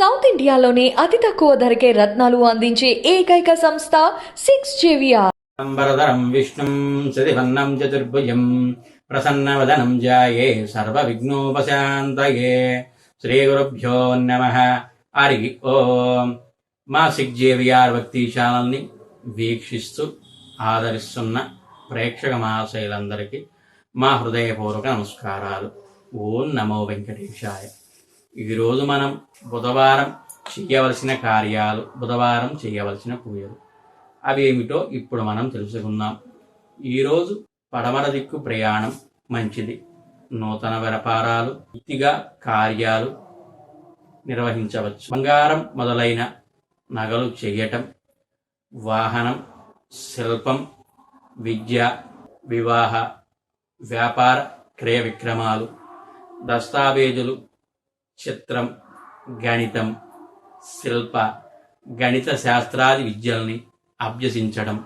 South ఇండియాలోనే అతి తక్కువ ధరకే రత్నాలు అందించే ఏకైక సంస్థ సిక్స్ జేవిఆర్ వరదరం విష్ణుం శతివర్ణం చతుర్భుజం ప్రసన్నవదనం జాయే సర్వవిఘ్నోపశాంతయే. శ్రీగురుభ్యో నమ. హరి ఓం. మా సిక్ జేవిఆర్ భక్తి ఛానల్ని వీక్షిస్తూ ఆదరిస్తున్న ప్రేక్షక మహాశైలందరికీ మా హృదయపూర్వక నమస్కారాలు. ఓం నమో వెంకటేశాయ. ఈరోజు మనం బుధవారం చేయవలసిన కార్యాలు బుధవారం చేయవలసిన పూజలు. అవి ఏమిటో ఇప్పుడు మనం తెలుసుకుందాం. ఈరోజు పడమర దిక్కు ప్రయాణం మంచిది. నూతన వ్యాపారాలు వృత్తిగా కార్యాలు నిర్వహించవచ్చు. బంగారం మొదలైన నగలు చేయటం వాహనం శిల్పం విద్య వివాహ వ్యాపార క్రయ విక్రమాలు దస్తావేజులు చిత్రం గణితం శిల్ప గణిత శాస్త్రాది విద్యల్ని అభ్యసించడం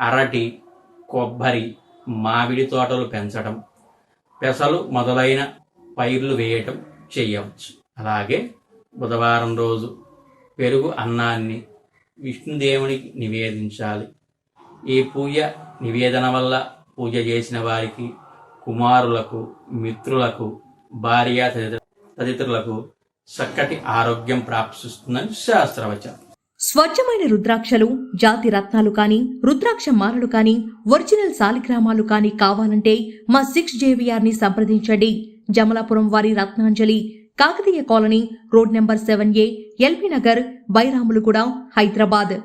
అరటి కొబ్బరి మామిడి తోటలు పెంచడం పెసలు మొదలైన పైర్లు వేయటం చేయవచ్చు. అలాగే బుధవారం రోజు పెరుగు అన్నాన్ని విష్ణుదేవునికి నివేదించాలి. ఈ పూజ నివేదన వల్ల పూజ చేసిన వారికి కుమారులకు మిత్రులకు భార్య తదితర- తదితరులకు చక్కటి ఆరోగ్యం ప్రాప్తిస్తుందని శాస్త్రవచనం. స్వచ్ఛమైన రుద్రాక్షలు జాతి రత్నాలు కానీ రుద్రాక్ష మాలలు కానీ ఒరిజినల్ సాలిగ్రామాలు కానీ కావాలంటే మా సిక్స్ జేవిఆర్ని సంప్రదించండి. జమలాపురం వారి Ratnanjali Kakatiya colony road number seven A LB Nagar Bairamalguda Hyderabad.